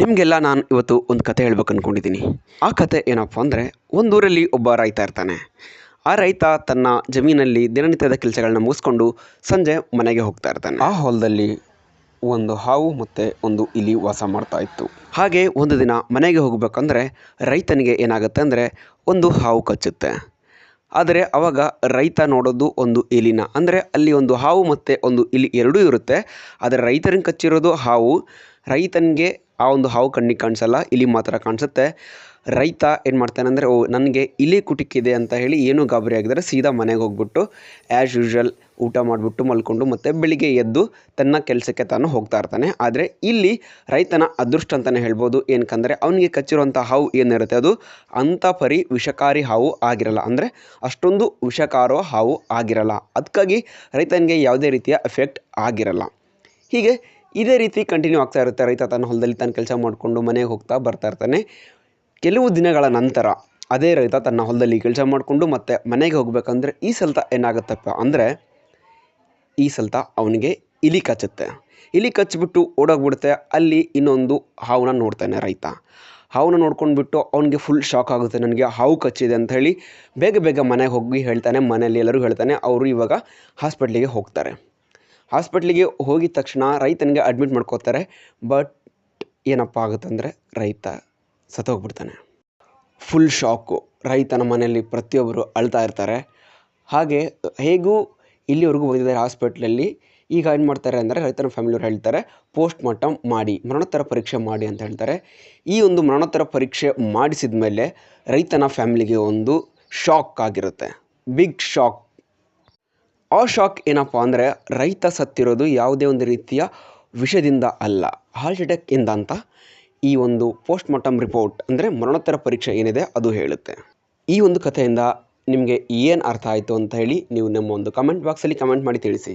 ನಿಮಗೆಲ್ಲ ನಾನು ಇವತ್ತು ಒಂದು ಕತೆ ಹೇಳ್ಬೇಕು ಅಂದ್ಕೊಂಡಿದ್ದೀನಿ ಆ ಕತೆ ಏನಪ್ಪ ಅಂದರೆ ಒಂದೂರಲ್ಲಿ ಒಬ್ಬ ರೈತ ಇರ್ತಾನೆ. ಆ ರೈತ ತನ್ನ ಜಮೀನಲ್ಲಿ ದಿನನಿತ್ಯದ ಕೆಲಸಗಳನ್ನ ಮುಗಿಸ್ಕೊಂಡು ಸಂಜೆ ಮನೆಗೆ ಹೋಗ್ತಾ ಇರ್ತಾನೆ. ಆ ಹೊಲದಲ್ಲಿ ಒಂದು ಹಾವು ಮತ್ತು ಒಂದು ಇಲಿ ವಾಸ ಮಾಡ್ತಾ ಇತ್ತು. ಹಾಗೆ ಒಂದು ದಿನ ಮನೆಗೆ ಹೋಗಬೇಕಂದ್ರೆ ರೈತನಿಗೆ ಏನಾಗುತ್ತೆ ಅಂದರೆ ಒಂದು ಹಾವು ಕಚ್ಚುತ್ತೆ. ಆದರೆ ಅವಾಗ ರೈತ ನೋಡೋದು ಒಂದು ಇಲಿನ. ಅಂದರೆ ಅಲ್ಲಿ ಒಂದು ಹಾವು ಮತ್ತು ಒಂದು ಇಲಿ ಎರಡೂ ಇರುತ್ತೆ. ಆದರೆ ರೈತನಿಗೆ ಕಚ್ಚಿರೋದು ಹಾವು ರೈತನಿಗೆ ಆ ಒಂದು ಹಾವು ಕಣ್ಣಿಗೆ ಕಾಣಿಸಲ್ಲ, ಇಲಿ ಮಾತ್ರ ಕಾಣಿಸುತ್ತೆ. ರೈತ ಏನು ಮಾಡ್ತಾನೆ ಅಂದರೆ, ಓ, ನನಗೆ ಇಲಿ ಕುಟುಕಿದೆ ಅಂತ ಹೇಳಿ ಏನೂ ಗಾಬರಿ ಆಗಿದ್ದಾರೆ. ಸೀದಾ ಮನೆಗೆ ಹೋಗ್ಬಿಟ್ಟು ಆ್ಯಸ್ ಯೂಶ್ವಲ್ ಊಟ ಮಾಡಿಬಿಟ್ಟು ಮಲ್ಕೊಂಡು ಮತ್ತು ಬೆಳಿಗ್ಗೆ ಎದ್ದು ತನ್ನ ಕೆಲಸಕ್ಕೆ ತಾನು ಹೋಗ್ತಾ ಇರ್ತಾನೆ. ಆದರೆ ಇಲ್ಲಿ ರೈತನ ಅದೃಷ್ಟ ಅಂತಲೇ ಹೇಳ್ಬೋದು. ಏನಕ್ಕಂದರೆ, ಅವನಿಗೆ ಕಚ್ಚಿರುವಂಥ ಹಾವು ಏನಿರುತ್ತೆ, ಅದು ಅಂಥ ಪರಿ ವಿಷಕಾರಿ ಹಾವು ಆಗಿರಲ್ಲ. ಅಂದರೆ ಅಷ್ಟೊಂದು ವಿಷಕಾರೋ ಹಾವು ಆಗಿರಲ್ಲ. ಅದಕ್ಕಾಗಿ ರೈತನಿಗೆ ಯಾವುದೇ ರೀತಿಯ ಎಫೆಕ್ಟ್ ಆಗಿರಲ್ಲ. ಹೀಗೆ ಇದೇ ರೀತಿ ಕಂಟಿನ್ಯೂ ಆಗ್ತಾ ಇರುತ್ತೆ. ರೈತ ತನ್ನ ಹೊಲದಲ್ಲಿ ತನ್ನ ಕೆಲಸ ಮಾಡಿಕೊಂಡು ಮನೆಗೆ ಹೋಗ್ತಾ ಬರ್ತಾ ಇರ್ತಾನೆ. ಕೆಲವು ದಿನಗಳ ನಂತರ ಅದೇ ರೈತ ತನ್ನ ಹೊಲದಲ್ಲಿ ಕೆಲಸ ಮಾಡಿಕೊಂಡು ಮತ್ತೆ ಮನೆಗೆ ಹೋಗಬೇಕಂದ್ರೆ ಈ ಸಲ್ತ ಏನಾಗುತ್ತಪ್ಪ ಅಂದರೆ ಈ ಸಲ್ತ ಅವನಿಗೆ ಇಲಿ ಕಚ್ಚುತ್ತೆ. ಇಲಿ ಕಚ್ಚಿಬಿಟ್ಟು ಓಡೋಗ್ಬಿಡುತ್ತೆ. ಅಲ್ಲಿ ಇನ್ನೊಂದು ಹಾವನ್ನ ನೋಡ್ತಾನೆ ರೈತ. ಹಾವನ್ನ ನೋಡ್ಕೊಂಡ್ಬಿಟ್ಟು ಅವನಿಗೆ ಫುಲ್ ಶಾಕ್ ಆಗುತ್ತೆ. ನನಗೆ ಹಾವು ಕಚ್ಚಿದೆ ಅಂತ ಹೇಳಿ ಬೇಗ ಬೇಗ ಮನೆಗೆ ಹೋಗಿ ಹೇಳ್ತಾನೆ. ಮನೆಯಲ್ಲಿ ಎಲ್ಲರೂ ಹೇಳ್ತಾನೆ. ಅವರು ಇವಾಗ ಹಾಸ್ಪಿಟ್ಲಿಗೆ ಹೋಗ್ತಾರೆ. ಹಾಸ್ಪಿಟ್ಲಿಗೆ ಹೋಗಿದ ತಕ್ಷಣ ರೈತನಿಗೆ ಅಡ್ಮಿಟ್ ಮಾಡ್ಕೋತಾರೆ. ಬಟ್ ಏನಪ್ಪ ಆಗುತ್ತಂದರೆ ರೈತ ಸತ್ತೋಗ್ಬಿಡ್ತಾನೆ. ಫುಲ್ ಶಾಕು ರೈತನ ಮನೆಯಲ್ಲಿ ಪ್ರತಿಯೊಬ್ಬರು ಅಳ್ತಾ ಇರ್ತಾರೆ. ಹಾಗೆ ಹೇಗೂ ಇಲ್ಲಿವರೆಗೂ ಬಂದಿದ್ದಾರೆ ಹಾಸ್ಪಿಟ್ಲಲ್ಲಿ, ಈಗ ಏನು ಮಾಡ್ತಾರೆ ಅಂದರೆ ರೈತನ ಫ್ಯಾಮಿಲಿಯವರು ಹೇಳ್ತಾರೆ ಪೋಸ್ಟ್ ಮಾರ್ಟಮ್ ಮಾಡಿ, ಮರಣೋತ್ತರ ಪರೀಕ್ಷೆ ಮಾಡಿ ಅಂತ ಹೇಳ್ತಾರೆ. ಈ ಒಂದು ಮರಣೋತ್ತರ ಪರೀಕ್ಷೆ ಮಾಡಿಸಿದ ಮೇಲೆ ರೈತನ ಫ್ಯಾಮಿಲಿಗೆ ಒಂದು ಶಾಕ್ ಆಗಿರುತ್ತೆ. ಬಿಗ್ ಶಾಕ್ ಆ ಶಾಕ್ ಏನಪ್ಪ ಅಂದರೆ ರೈತ ಸತ್ತಿರೋದು ಯಾವುದೇ ಒಂದು ರೀತಿಯ ವಿಷದಿಂದ ಅಲ್ಲ. ಹಾರ್ಟ್ ಅಟ್ಯಾಕಿಂದ ಅಂತ ಈ ಒಂದು ಪೋಸ್ಟ್ ಮಾರ್ಟಮ್ ರಿಪೋರ್ಟ್ ಅಂದರೆ ಮರಣೋತ್ತರ ಪರೀಕ್ಷೆ ಏನಿದೆ ಅದು ಹೇಳುತ್ತೆ. ಈ ಒಂದು ಕಥೆಯಿಂದ ನಿಮಗೆ ಏನು ಅರ್ಥ ಆಯಿತು ಅಂತ ಹೇಳಿ ನೀವು ನಮ್ಮ ಒಂದು ಕಮೆಂಟ್ ಬಾಕ್ಸಲ್ಲಿ ಕಮೆಂಟ್ ಮಾಡಿ ತಿಳಿಸಿ.